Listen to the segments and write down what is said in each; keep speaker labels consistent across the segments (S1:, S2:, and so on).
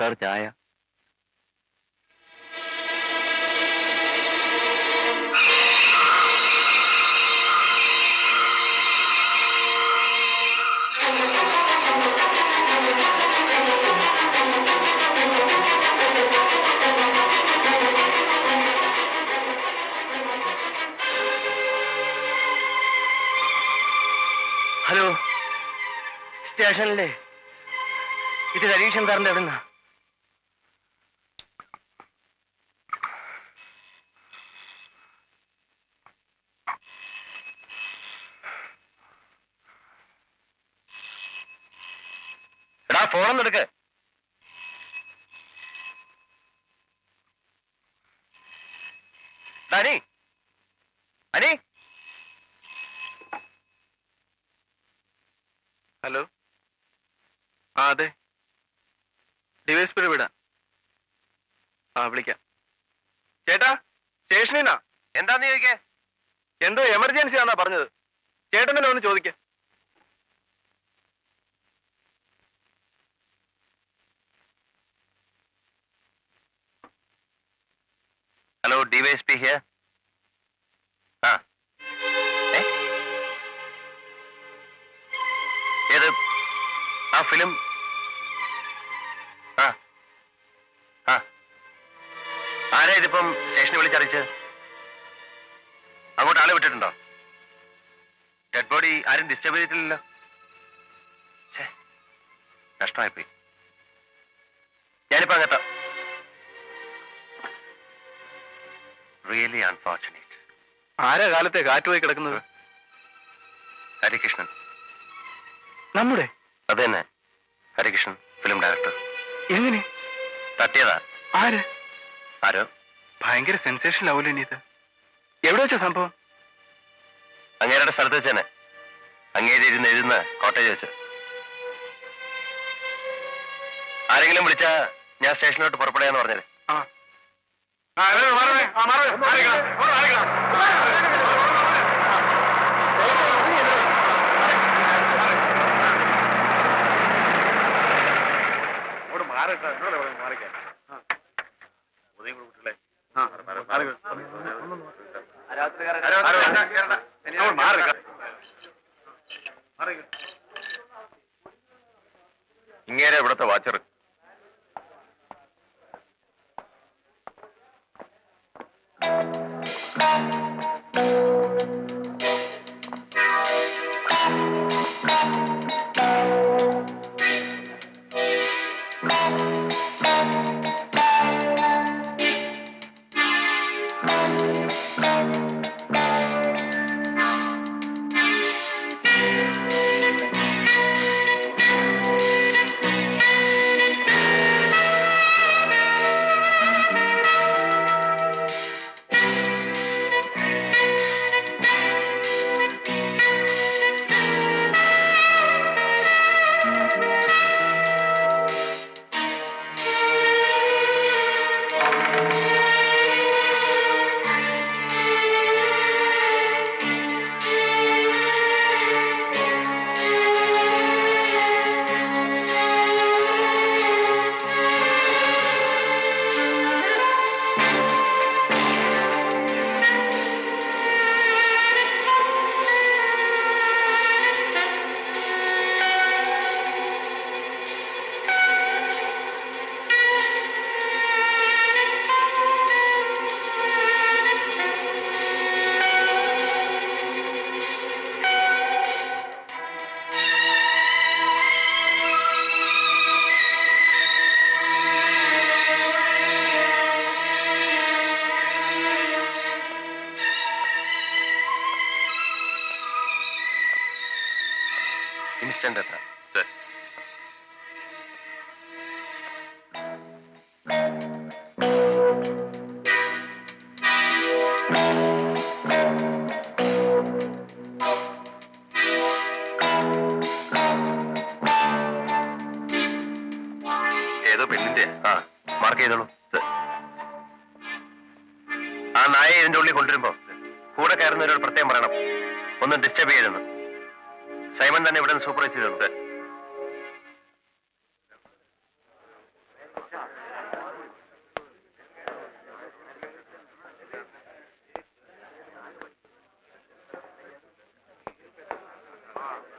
S1: Sir ചായ. Hello. സ്റ്റേഷനിലെ. ഇത് ഹരീഷൻ സാറിന്റെ എവിടുന്ന ഹലോ? ആ അതെ. ഡിവൈസ് വിടാം. ആ വിളിക്കാം. ചേട്ടാ സ്റ്റേഷനിന്നാ എന്താന്ന് ചോദിക്കേ? എന്തോ എമർജൻസി ആണെന്നാ പറഞ്ഞത്. ചേട്ടൻ തന്നെ ഒന്ന് ചോദിക്ക. ഹലോ ഡിവൈഎസ്പി ഹിയർ വിളിച്ചറിയിച്ച് അങ്ങോട്ട് ആളെ വിട്ടിട്ടുണ്ടോ? ഡെഡ് ബോഡി ആരും ഡിസ്റ്റർബ് ചെയ്തിട്ടില്ലല്ലോ. ഛേ, കഷ്ടമായിപ്പോയി. ഞാനിപ്പോ അങ്ങെത്താം റിയലി അൺഫോർച്ചുനേറ്റ്
S2: ആരാ കാലത്തെ കാറ്റുപോയി കിടക്കുന്നത്?
S1: ഹരികൃഷ്ണൻ.
S2: നമ്മുടെ?
S1: അത് തന്നെ ഹരികൃഷ്ണൻ ഫിലിം ഡയറക്ടർ
S2: എങ്ങനെ?
S1: തട്ടിയതാ.
S2: ആര്?
S1: ആരോ?
S2: ഭയങ്കര സെൻസേഷൻ ആവൂലോ ഇനി ഇത് എവിടെ വെച്ച സംഭവം
S1: അങ്ങേരുടെ സ്ഥലത്ത് വെച്ചാണ് അങ്ങേരി ഇരുന്ന് എഴുതുന്ന കോട്ടേജ് വെച്ച് ആരെങ്കിലും വിളിച്ചാ ഞാൻ സ്റ്റേഷനിലോട്ട് പുറപ്പെടാന്ന് പറഞ്ഞത്
S2: ആ മാറിക്കാം ആ, മാറ്. മാറിക്കണം. മാറ്, മാറിക്കണം. അങ്ങോട്ട് മാറി നിൽക്കാം.
S1: ഇങ്ങേരെ ഇവിടുത്തെ വാച്ചർ Thank എത്ര ചെയ്തോളൂ. ആ നായ ഇതിന്റെ ഉള്ളിൽ കൊണ്ടുവരുമ്പോ കൂടെ കയറുന്നവരോട് പ്രത്യേകം പറയണം. ഒന്ന് ഡിസ്റ്റർബ് ചെയ്തെന്ന്. സൈമൻ തന്നെ ഇവിടെ നിന്ന് സൂപ്പർവൈസ് ചെയ്തോളൂ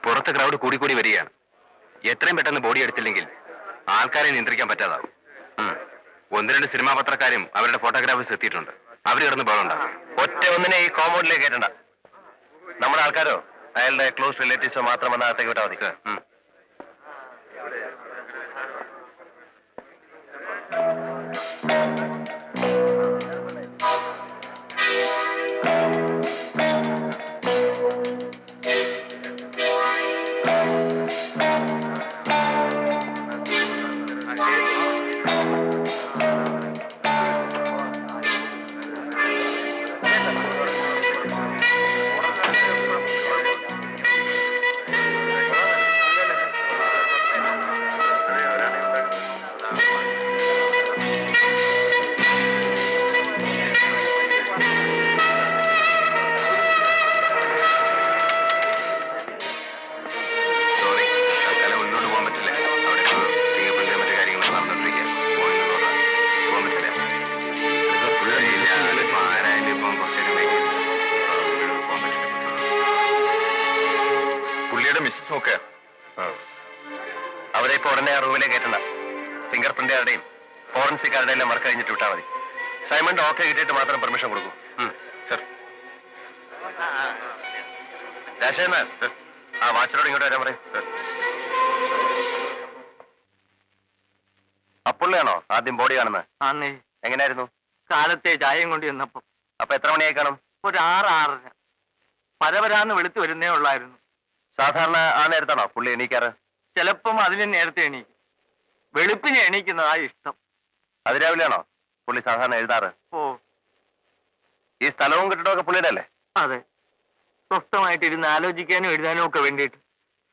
S3: പുറത്ത് ക്രൗഡ് കൂടി കൂടി വരികയാണ്. എത്രയും പെട്ടെന്ന് ബോഡി എടുത്തില്ലെങ്കിൽ ആൾക്കാരെ നിയന്ത്രിക്കാൻ പറ്റാതാവും. ഒന്ന് രണ്ട് സിനിമാ പത്രക്കാരും അവരുടെ ഫോട്ടോഗ്രാഫേഴ്സ് എത്തിയിട്ടുണ്ട്. അവർ കിടന്ന് ബഹളുണ്ടാവും
S1: ഒറ്റ ഒന്നിനെ ഈ കോമ്പൗണ്ടിലേക്ക് കയറ്റണ്ട. നമ്മുടെ ആൾക്കാരോ? അയാളുടെ ക്ലോസ് റിലേറ്റീവ്സോ മാത്രം വന്ന അകത്തേക്ക് വിട്ടാൽ മതി. പുള്ളിയുടെ മിസ്സസ് നോക്കുക അവരെ ഇപ്പൊ ഉടനെ ആ റൂമിലേക്ക് കയറ്റണ്ട. ഫിംഗർ പ്രിന്റുകാരുടെയും ഫോറൻസിക്കാരുടെ എല്ലാം വർക്ക് കഴിഞ്ഞിട്ട് വിട്ടാൽ മതി. സൈമണ്ട് ഓക്കെ കിട്ടിയിട്ട് മാത്രം പെർമിഷൻ കൊടുക്കും. സർ ആ വാച്ചിനോട് ഇങ്ങോട്ട് വരാൻ പറയും അപ്പുള്ളിയാണോ? ആദ്യം ബോഡി കാണുന്നത്. എങ്ങനെയായിരുന്നു
S4: കാലത്തെ ചായയും കൊണ്ട് ചെന്നപ്പോ.
S1: അപ്പൊ എത്ര മണിയായി കാണും?
S4: ഒരു ആറ് ആറര പരവരാന്ന് വെളുത്തു വരുന്നേ ഉള്ളായിരുന്നു.
S1: സാധാരണ ആ നേരത്താണോ പുള്ളി എണീക്കാറ്?
S4: ചിലപ്പം അതിന് നേരത്തെ എണീക്കും. വെളുപ്പിന് എണീക്കുന്നതാ ഇഷ്ടം.
S1: അതിരാവിലെയാണോ പുള്ളി സാധാരണ എഴുതാറ്?
S4: ഓ.
S1: ഈ സ്ഥലവും കെട്ടിടമൊക്കെ പുള്ളിയുടെ അല്ലേ
S4: അതെ. സ്വസ്ഥമായിട്ട് ഇരുന്ന് ആലോചിക്കാനും എഴുതാനും ഒക്കെ വേണ്ടിയിട്ട്.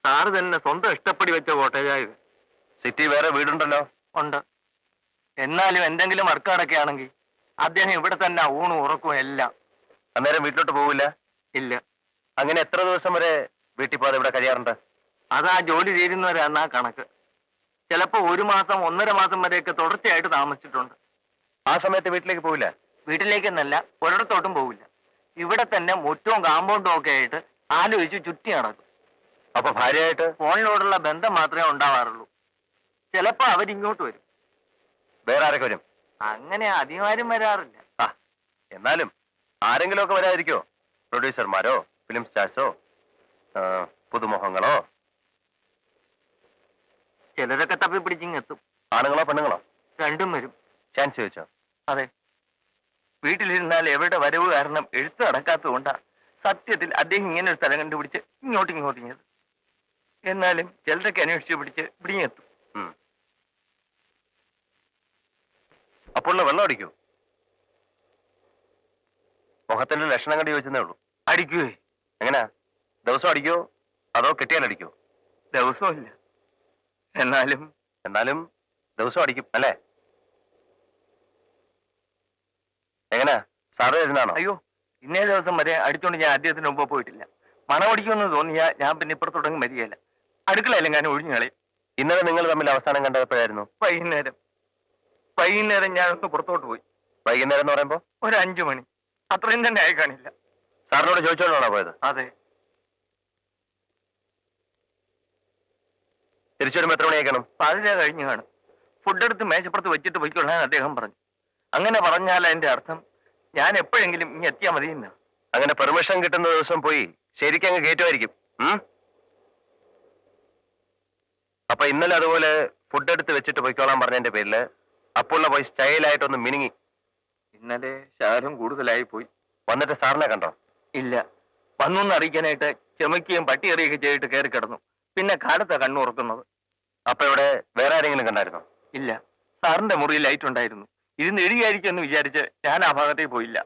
S4: സാറ് തന്നെ സ്വന്തം ഇഷ്ടപ്പെടി വെച്ച കോട്ടേജായത്
S1: സിറ്റി വേറെ വീടുണ്ടല്ലോ?
S4: ഉണ്ട്. എന്നാലും എന്തെങ്കിലും വർക്കാടൊക്കെ ആണെങ്കിൽ അദ്ദേഹം ഇവിടെ തന്നെ ഊണും ഉറക്കും എല്ലാം.
S1: അന്നേരം വീട്ടിലോട്ട് പോവില്ല?
S4: ഇല്ല.
S1: അങ്ങനെ എത്ര ദിവസം വരെ വീട്ടിൽ പോകാതെ ഇവിടെ കഴിയാറുണ്ട്?
S4: അതാ ജോലി ആ കണക്ക്. ചിലപ്പോ ഒരു മാസം ഒന്നര മാസം വരെയൊക്കെ തുടർച്ചയായിട്ട് താമസിച്ചിട്ടുണ്ട്.
S1: ആ സമയത്ത് വീട്ടിലേക്ക് പോവില്ല?
S4: വീട്ടിലേക്കെന്നല്ല ഒരിടത്തോട്ടും പോവില്ല. ഇവിടെ തന്നെ മുറ്റവും കാമ്പൗണ്ടും ഒക്കെ ആയിട്ട് ആലോചിച്ച് ചുറ്റി നടക്കും.
S1: അപ്പൊ ഭാര്യയായിട്ട്?
S4: ഫോണിനോടുള്ള ബന്ധം മാത്രമേ ഉണ്ടാവാറുള്ളൂ. ചിലപ്പോ അവരിങ്ങോട്ട് വരും.
S1: വേറെ ആരൊക്കെ വരും?
S4: അങ്ങനെ അധികമാരും വരാറില്ല.
S1: ആ എന്നാലും ആരെങ്കിലും ഒക്കെ വരാതിരിക്കോ പ്രൊഡ്യൂസർമാരോ ഫിലിം സ്റ്റാർസോ? പുതുമുഖങ്ങളോ?
S4: ചിലരൊക്കെ തപ്പി പിടിച്ചിങ്ങെത്തും
S1: ആണുങ്ങളോ പെണ്ണുങ്ങളോ?
S4: രണ്ടും വരും.
S1: ചാൻസ് ചോദിച്ചോ?
S4: അതെ. വീട്ടിലിരുന്നാൽ എവിടെ വരവ് കാരണം എഴുത്ത് നടക്കാത്തതുകൊണ്ടാ സത്യത്തിൽ അദ്ദേഹം ഇങ്ങനെ ഒരു സ്ഥലം കണ്ടുപിടിച്ച് ഇങ്ങോട്ട് ഇങ്ങോട്ടിങ്ങത് എന്നാലും ചിലരൊക്കെ അന്വേഷിച്ച് പിടിച്ച് ഇവിടെയെത്തും
S1: ഉം. അപ്പോൾ വെള്ളം അടിക്കൂ? മുഖത്തിന്റെ ലക്ഷണം കണ്ട് ചോദിച്ചതേ ഉള്ളൂ.
S4: അടിക്കുവേ.
S1: എങ്ങനെയാ ദിവസം അടിക്കോ അതോ കെട്ടിയാൽ അടിക്കോ?
S4: ദിവസമില്ല എന്നാലും
S1: എന്നാലും ദിവസം അടിക്കും അല്ലേ? എങ്ങനാ? സാറ് വരുന്നതാണോ
S4: അയ്യോ ഇന്നേ ദിവസം വരെ അടിച്ചോണ്ട് ഞാൻ അദ്ദേഹത്തിന് മുമ്പ് പോയിട്ടില്ല. മണമടിക്കുമെന്ന് തോന്നിയാ ഞാൻ പിന്നെ ഇപ്പുറത്തോടങ്ങ് മരികയില്ല അടുക്കളയില്ല ഞാൻ ഒഴിഞ്ഞു കളയും.
S1: ഇന്നലെ നിങ്ങൾ തമ്മിൽ അവസാനം കണ്ടപ്പോഴായിരുന്നു?
S4: വൈകുന്നേരം. വൈകുന്നേരം ഞാൻ ഒന്ന് പുറത്തോട്ട് പോയി.
S1: വൈകുന്നേരം എന്ന് പറയുമ്പോ?
S4: ഒരു അഞ്ചു മണി. അത്രയും തന്നെ ആയി കാണില്ല.
S1: സാറിനോട് ചോദിച്ചോണ്ടാണോ പോയത്?
S4: അതെ.
S1: തിരിച്ചു വരുമ്പോ എത്ര മണിയാക്കണം
S4: പാതിര കഴിഞ്ഞു കാണും. ഫുഡ് എടുത്ത് മേശപ്പുറത്ത് വെച്ചിട്ട് പോയിക്കൊള്ളാൻ അദ്ദേഹം പറഞ്ഞു. അങ്ങനെ പറഞ്ഞാൽ അതിന്റെ അർത്ഥം ഞാൻ എപ്പോഴെങ്കിലും ഇനി എത്തിയാൽ മതി എന്നാ
S1: അങ്ങനെ പെർമിഷൻ കിട്ടുന്ന ദിവസം പോയി ശരിക്കും അങ്ങ് കയറ്റുമായിരിക്കും? അപ്പൊ ഇന്നലെ അതുപോലെ ഫുഡ് എടുത്ത് വെച്ചിട്ട് പോയിക്കോളാൻ പറഞ്ഞതിന്റെ പേരിൽ അപ്പോഴുള്ള പോയി സ്റ്റൈലായിട്ടൊന്ന് മിനുങ്ങി.
S4: ഇന്നലെ ശാരം കൂടുതലായി പോയി.
S1: വന്നിട്ട് സാറിനെ കണ്ടോ?
S4: ഇല്ല. വന്നു അറിയിക്കാനായിട്ട് അറിയിക്കാനായിട്ട് പട്ടി പട്ടിയെറിയൊക്കെ ചെയ്തിട്ട് കയറി കിടന്നു. പിന്നെ കാലത്താ കണ്ണു ഉറക്കുന്നത്.
S1: അപ്പൊ ഇവിടെ വേറെ ആരെങ്കിലും കണ്ടായിരുന്നോ?
S4: ഇല്ല. സാറിന്റെ മുറിയിൽ ലൈറ്റ് ഉണ്ടായിരുന്നു. ഇരുന്ന് എഴുതിയായിരിക്കും എന്ന് വിചാരിച്ച് ഞാൻ ആ ഭാഗത്തേക്ക് പോയില്ല.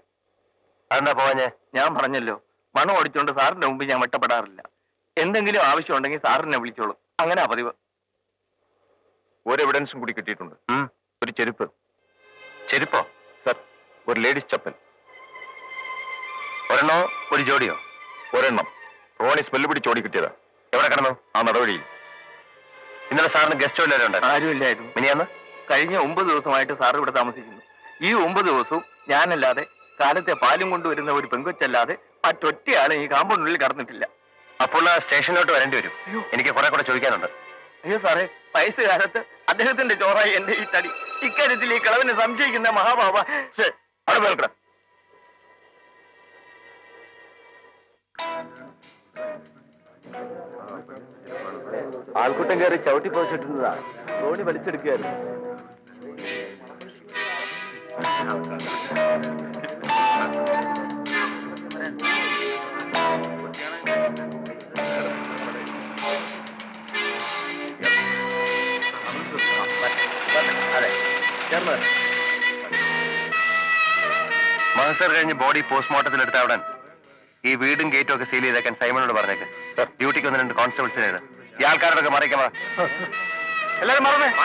S1: അതെന്താ പോവാഞ്ഞേ?
S4: ഞാൻ പറഞ്ഞല്ലോ. മണം ഓടിച്ചോണ്ട് സാറിന്റെ മുമ്പ് ഞാൻ വെട്ടപ്പെടാറില്ല. എന്തെങ്കിലും ആവശ്യം ഉണ്ടെങ്കിൽ സാറിനെ വിളിച്ചോളൂ. അങ്ങനെ പതിവ്.
S3: ഒരു എവിഡൻസും കൂടി കിട്ടിയിട്ടുണ്ട്. ഒരു ചെരുപ്പ്.
S1: ചെരുപ്പോ?
S3: സർ ഒരു ലേഡീസ് ചപ്പൽ.
S1: ഒരെണ്ണോ? ഒരു ജോഡിയോ?
S3: ഒരെണ്ണം. റോണി സ്മെല്ല് പിടിച്ച് ഓടി കിട്ടിയതാ.
S1: എവിടെ കിടന്നു?
S3: ആ നടപടിയിൽ
S1: ഇന്നലെ സാറിന് ഗസ്റ്റ് വല്ലവരും ഉണ്ടായിരുന്നു.
S4: ആരുമില്ലായിരുന്നു
S1: മിനിയാന്ന്?
S4: കഴിഞ്ഞ ഒമ്പത് ദിവസമായിട്ട് സാർ ഇവിടെ താമസിക്കുന്നു. ഈ ഒമ്പത് ദിവസവും ഞാനല്ലാതെ കാലത്തെ പാലും കൊണ്ടുവരുന്ന ഒരു പെങ്കൊച്ചല്ലാതെ മറ്റൊറ്റയാളും ഈ കാമ്പൗണ്ടിനുള്ളിൽ കടന്നിട്ടില്ല.
S1: അപ്പോൾ സ്റ്റേഷനിലോട്ട് വരേണ്ടി വരും. എനിക്ക് കുറെ കൂടെ ചോദിക്കാനുണ്ട്.
S4: അയ്യോ സാറേ വയസ്സുകാലത്ത് അദ്ദേഹത്തിന്റെ ചോറായി എന്റെ ഈ തടി. ഇക്കാര്യത്തിൽ ഈ കളവിനെ സംശയിക്കുന്ന മഹാബാബ Thank അവിടെ കേൾക്കണം ആൾക്കൂട്ടം കയറി ചവിട്ടി പോച്ചിട്ടുന്നതാ തോണി വലിച്ചെടുക്കുകയായിരുന്നു.
S1: മഹസർ കഴിഞ്ഞ് ബോഡി പോസ്റ്റ്മോർട്ടത്തിലെടുത്ത അവിടെ ഈ വീടും ഗേറ്റും ഒക്കെ സീൽ ചെയ്തേക്കാൻ സൈമനോട് പറഞ്ഞേക്ക്. ഡ്യൂട്ടിക്ക് വന്ന രണ്ട് കോൺസ്റ്റബിൾസിനെ ഇട്. ഈ ആൾക്കാരോടൊക്കെ മറിയിക്കാൻ പറ.
S5: എല്ലാരും മറന്നേ. ആ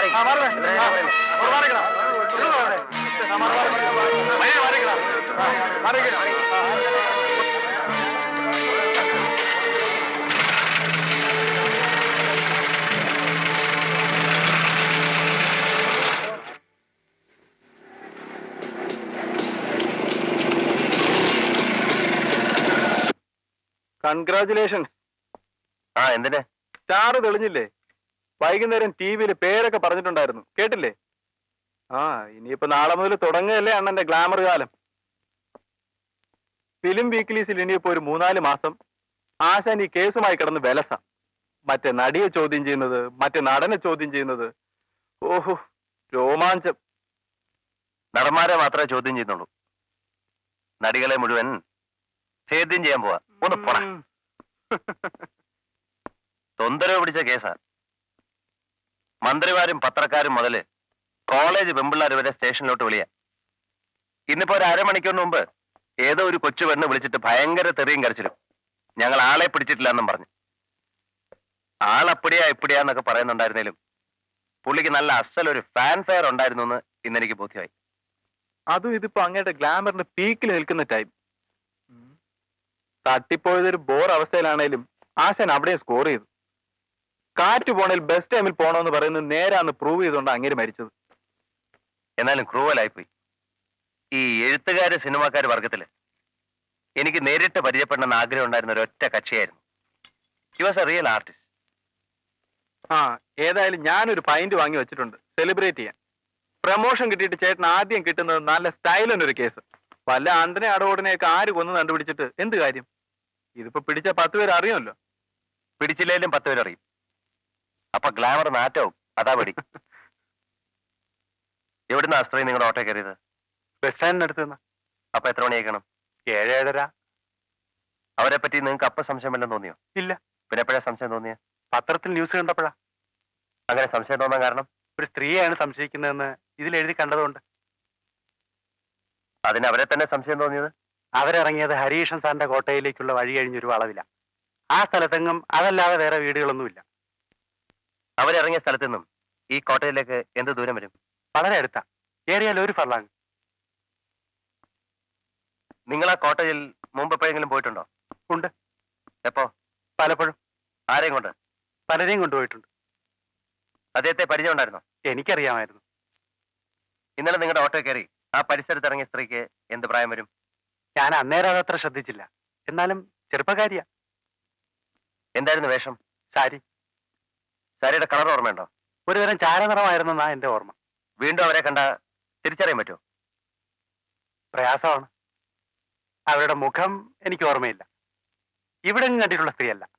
S2: കൺഗ്രാചുലേഷൻസ്
S1: ആ എന്തിനെ?
S2: സ്റ്റാർ തെളിഞ്ഞില്ലേ? വൈകുന്നേരം ടി വിയിൽ പേരൊക്കെ പറഞ്ഞിട്ടുണ്ടായിരുന്നു. കേട്ടില്ലേ? ആ ഇനിയിപ്പോ നാളെ മുതൽ തുടങ്ങുകയല്ലേ അണ്ണന്റെ ഗ്ലാമർ കാലം. ഫിലിം വീക്ക്ലീസിൽ ഇനിയിപ്പോ ഒരു മൂന്നാൽ മാസം ആശാൻ ഈ കേസുമായി കിടന്ന് വിലസ. മറ്റേ നടിയെ ചോദ്യം ചെയ്യുന്നത് മറ്റേ നടനെ ചോദ്യം ചെയ്യുന്നത്. ഓഹോ രോമാഞ്ചം.
S1: നടന്മാരെ മാത്രമേ ചോദ്യം ചെയ്യുന്നുള്ളൂ. നടികളെ മുഴുവൻ ചോദ്യം ചെയ്യാൻ പോവാ. ഒന്ന്
S2: ഉം.
S1: തൊന്തരവ് പിടിച്ച കേസാ. മന്ത്രിമാരും പത്രക്കാരും മുതൽ കോളേജ് പെമ്പിള്ളാർ വരെ സ്റ്റേഷനിലോട്ട് വിളിയാ. ഇന്നിപ്പോ ഒരു അരമണിക്കൂറിന് മുമ്പ് ഏതോ ഒരു കൊച്ചു പെണ്ണ് വിളിച്ചിട്ട് ഭയങ്കര തെറിയും കരച്ചിലും. ഞങ്ങൾ ആളെ പിടിച്ചിട്ടില്ല എന്നും പറഞ്ഞു. ആളപ്പടിയാ ഇപ്പടിയാന്നൊക്കെ പറയുന്നുണ്ടായിരുന്നേലും പുള്ളിക്ക് നല്ല അസൽ ഒരു ഫാൻ ഫെയർ ഉണ്ടായിരുന്നു എന്ന് ഇന്നെനിക്ക് ബോധ്യമായി.
S2: അതും ഇതിപ്പോ അങ്ങയുടെ ഗ്ലാമറിന്റെ പീക്കിൽ നിൽക്കുന്ന ടൈം തട്ടിപ്പോയതൊരു ബോർ അവസ്ഥയിലാണേലും ആശൻ അവിടെ സ്കോർ ചെയ്തു. കാറ്റ് പോണേൽ ബെസ്റ്റ് ടൈമിൽ പോണോന്ന് പറയുന്നത് നേരാന്ന് പ്രൂവ് ചെയ്തുകൊണ്ട് അങ്ങനെ മരിച്ചത്.
S1: എന്നാലും ക്രൂവലായിപ്പോയി ഈ എഴുത്തുകാര് സിനിമാക്കാര് വർഗത്തിൽ എനിക്ക് നേരിട്ട് പരിചയപ്പെടണമെന്ന് ആഗ്രഹം ഉണ്ടായിരുന്ന ഒരൊറ്റ കക്ഷിയായിരുന്നു. He was a real artist
S2: ആ ഏതായാലും ഞാനൊരു പൈന്റ് വാങ്ങി വെച്ചിട്ടുണ്ട്. സെലിബ്രേറ്റ് ചെയ്യാൻ. പ്രമോഷൻ കിട്ടിയിട്ട് ചേട്ടൻ ആദ്യം കിട്ടുന്നത് നല്ല സ്റ്റൈലിനൊരു കേസ് വല്ല അന്തനെ അടവോടനെയൊക്കെ ആര് കൊന്നു കണ്ടുപിടിച്ചിട്ട് എന്ത് കാര്യം? ഇതിപ്പോ പിടിച്ച പത്ത് പേര് അറിയുമല്ലോ.
S1: പിടിച്ചില്ലേലും പത്ത് പേരറിയും അപ്പൊ ഗ്ലാമർ നാറ്റവും അതാ പടി. എവിടുന്ന അസ്ത്രീ നിങ്ങളുടെ ഓട്ടോ കയറിയത്?
S2: ബസ് സ്റ്റാൻഡിനടുത്ത് നിന്ന്.
S1: അപ്പൊ എത്ര മണിയേക്കണം
S2: ഏഴ് ഏഴര
S1: അവരെ പറ്റി നിങ്ങൾക്ക് അപ്പൊ സംശയം വല്ലതും തോന്നിയോ?
S2: ഇല്ല.
S1: പിന്നെ എപ്പോഴാ സംശയം തോന്നിയ?
S2: പത്രത്തിൽ ന്യൂസ് കണ്ടപ്പോഴാ.
S1: അങ്ങനെ സംശയം തോന്നാൻ കാരണം?
S2: ഒരു സ്ത്രീയാണ് സംശയിക്കുന്നതെന്ന് ഇതിൽ എഴുതി കണ്ടതുകൊണ്ട്.
S1: അതിന് അവരെ തന്നെ സംശയം തോന്നിയത്?
S2: അവരിറങ്ങിയത് ഹരീഷൻ സാറിന്റെ കോട്ടയിലേക്കുള്ള വഴി കഴിഞ്ഞൊരു വളവില. ആ സ്ഥലത്തെങ്ങും അതല്ലാതെ വേറെ വീടുകളൊന്നുമില്ല.
S1: അവരിറങ്ങിയ സ്ഥലത്തു നിന്നും ഈ കോട്ടയിലേക്ക് എന്ത് ദൂരം വരും?
S2: വളരെ അടുത്താ. ഏറിയാൽ ഒരു ഫർലാങ്
S1: നിങ്ങൾ ആ കോട്ടയിൽ മുമ്പ് എപ്പോഴെങ്കിലും പോയിട്ടുണ്ടോ?
S2: ഉണ്ട്.
S1: എപ്പോ?
S2: പലപ്പോഴും.
S1: ആരെയും കൊണ്ട്?
S2: പലരെയും കൊണ്ടുപോയിട്ടുണ്ട്.
S1: അദ്ദേഹത്തെ പരിചയം ഉണ്ടായിരുന്നോ
S2: എനിക്കറിയാമായിരുന്നു.
S1: ഇന്നലെ നിങ്ങളുടെ ഓട്ടോ കയറി ആ പരിസരത്ത് ഇറങ്ങിയ സ്ത്രീക്ക് എന്ത് പ്രായം വരും?
S2: ഞാൻ അന്നേരം അതത്ര ശ്രദ്ധിച്ചില്ല. എന്നാലും ചെറുപ്പക്കാരിയാ.
S1: എന്തായിരുന്നു വേഷം?
S2: സാരി.
S1: സാരിയുടെ കളർ ഓർമ്മയുണ്ടോ?
S2: ഒരുതരം ചാരനിറമായിരുന്നെന്നാ എന്റെ ഓർമ്മ.
S1: വീണ്ടും അവരെ കണ്ട തിരിച്ചറിയാൻ പറ്റുമോ?
S2: പ്രയാസമാണ്. അവരുടെ മുഖം എനിക്ക് ഓർമ്മയില്ല. ഇവിടെ കണ്ടിട്ടുള്ള സ്ത്രീയല്ല.